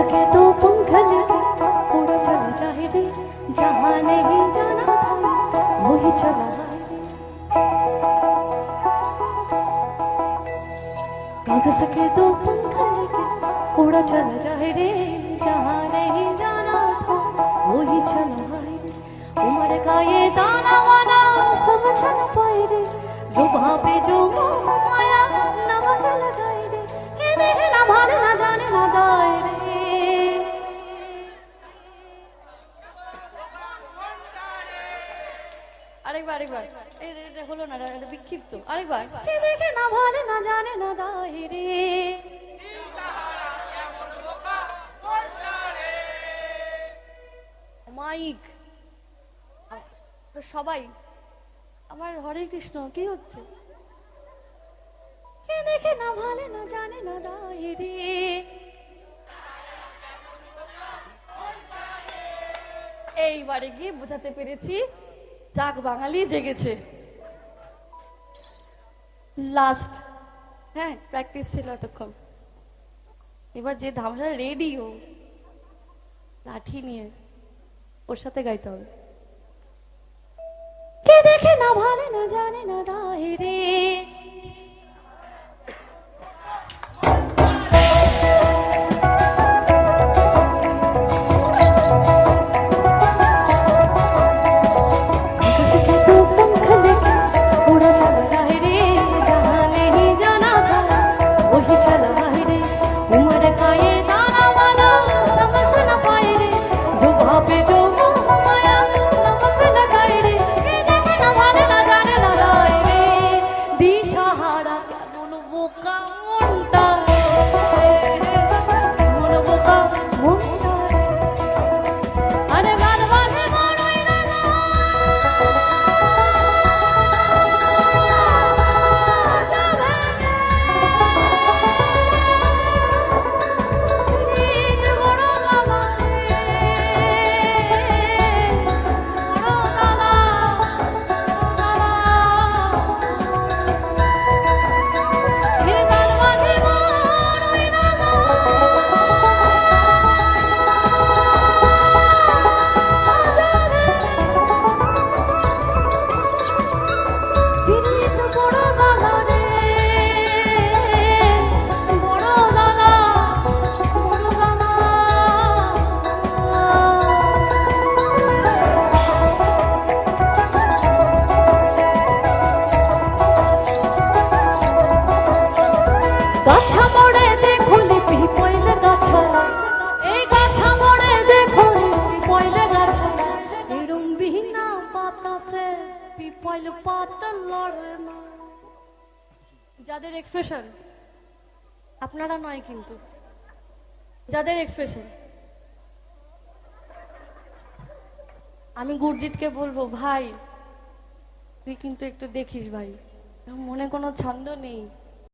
सके तो पंख चल जाए रे, जहाँ नहीं जाना था, वही चल लग सके तो चल जाए रे, जहाँ नहीं जाना था, वही उम्र का ये दाना वाना समझ न पाए रे जुबा पे जो সবাই, আমার হরে কৃষ্ণ, কি হচ্ছে? কে দেখে না না জানে, না দায় রে? এইবারে গিয়ে বোঝাতে পেরেছি যাক বাঙালি জেগেছে। লাস্ট হ্যাঁ প্র্যাকটিস ছিল এতক্ষণ। এবার যে ধামসা রেডি ও লাঠি নিয়ে ওর সাথে গাইতে হবে। কে দেখে না ভালে, না জানে, না দায় রে? বাতাসে পিপল পাতা লড়ে না। যাদের এক্সপ্রেশন আপনারা নয় কিন্তু। যাদের এক্সপ্রেশন আমি গুরজিৎকে বলব, ভাই, তুই কিন্তু একটু দেখিস ভাই। মনে কোনো ছন্দ নেই।